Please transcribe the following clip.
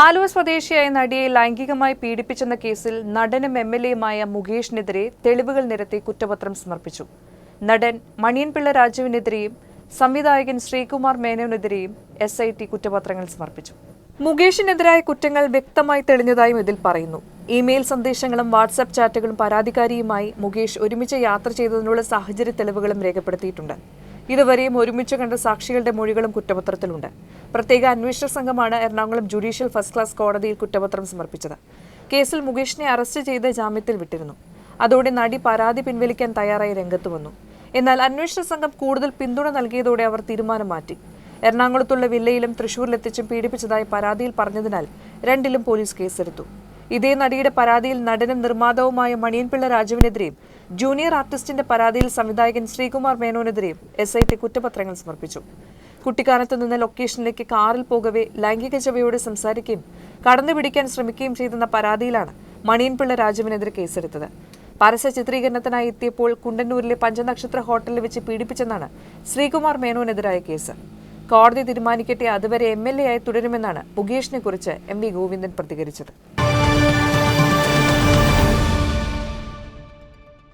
ആലുവ സ്വദേശിയായ നടിയെ ലൈംഗികമായി പീഡിപ്പിച്ചെന്ന കേസിൽ നടനും എം എൽ എയുമായ മുകേഷിനെതിരെ തെളിവുകൾ നിരത്തി കുറ്റപത്രം സമർപ്പിച്ചു. നടൻ മണിയൻപിള്ള രാജുവിനെതിരെയും സംവിധായകൻ ശ്രീകുമാർ മേനോനെതിരെയും എസ് ഐ ടി കുറ്റപത്രങ്ങൾ സമർപ്പിച്ചു. മുകേഷിനെതിരായ കുറ്റങ്ങൾ വ്യക്തമായി തെളിഞ്ഞതായും ഇതിൽ പറയുന്നു. ഇമെയിൽ സന്ദേശങ്ങളും വാട്സാപ്പ് ചാറ്റുകളും പരാതിക്കാരിയുമായി മുകേഷ് ഒരുമിച്ച് യാത്ര ചെയ്തതിനുള്ള സാഹചര്യ തെളിവുകളും രേഖപ്പെടുത്തിയിട്ടുണ്ട്. ഇതുവരെയും ഒരുമിച്ച് കണ്ട സാക്ഷികളുടെ മൊഴികളും കുറ്റപത്രത്തിലുണ്ട്. പ്രത്യേക അന്വേഷണ സംഘമാണ് എറണാകുളം ജുഡീഷ്യൽ ഫസ്റ്റ് ക്ലാസ് കോടതിയിൽ കുറ്റപത്രം സമർപ്പിച്ചത്. കേസിൽ മുകേഷിനെ അറസ്റ്റ് ചെയ്ത് ജാമ്യത്തിൽ വിട്ടിരുന്നു. അതോടെ നടി പരാതി പിൻവലിക്കാൻ തയ്യാറായി രംഗത്ത് വന്നു. എന്നാൽ അന്വേഷണ സംഘം കൂടുതൽ പിന്തുണ നൽകിയതോടെ അവർ തീരുമാനം മാറ്റി. എറണാകുളത്തുള്ള വില്ലയിലും തൃശൂരിലെത്തിച്ചും പീഡിപ്പിച്ചതായി പരാതിയിൽ പറഞ്ഞതിനാൽ രണ്ടിലും പോലീസ് കേസെടുത്തു. ഇതേ നടിയുടെ പരാതിയിൽ നടനും നിർമ്മാതാവുമായ മണിയൻപിള്ള രാജുവിനെതിരെയും ജൂനിയർ ആർട്ടിസ്റ്റിന്റെ പരാതിയിൽ സംവിധായകൻ ശ്രീകുമാർ മേനോനെതിരെയും എസ് ഐ ടി കുറ്റപത്രങ്ങൾ സമർപ്പിച്ചു. കുട്ടിക്കാനത്ത് നിന്ന് ലൊക്കേഷനിലേക്ക് കാറിൽ പോകവേ ലൈംഗിക ചവയോട് സംസാരിക്കുകയും കടന്നുപിടിക്കാൻ ശ്രമിക്കുകയും ചെയ്തെന്ന പരാതിയിലാണ് മണിയൻപിള്ള രാജുവിനെതിരെ കേസെടുത്തത്. പരസ്യ ചിത്രീകരണത്തിനായി എത്തിയപ്പോൾ കുണ്ടന്നൂരിലെ പഞ്ചനക്ഷത്ര ഹോട്ടലിൽ വെച്ച് പീഡിപ്പിച്ചെന്നാണ് ശ്രീകുമാർ മേനോനെതിരായ കേസ്. കോടതി തീരുമാനിക്കട്ടെ അതുവരെ എം എൽ എ ആയി തുടരുമെന്നാണ് മുകേഷിനെ കുറിച്ച് എം വി ഗോവിന്ദൻ പ്രതികരിച്ചത്.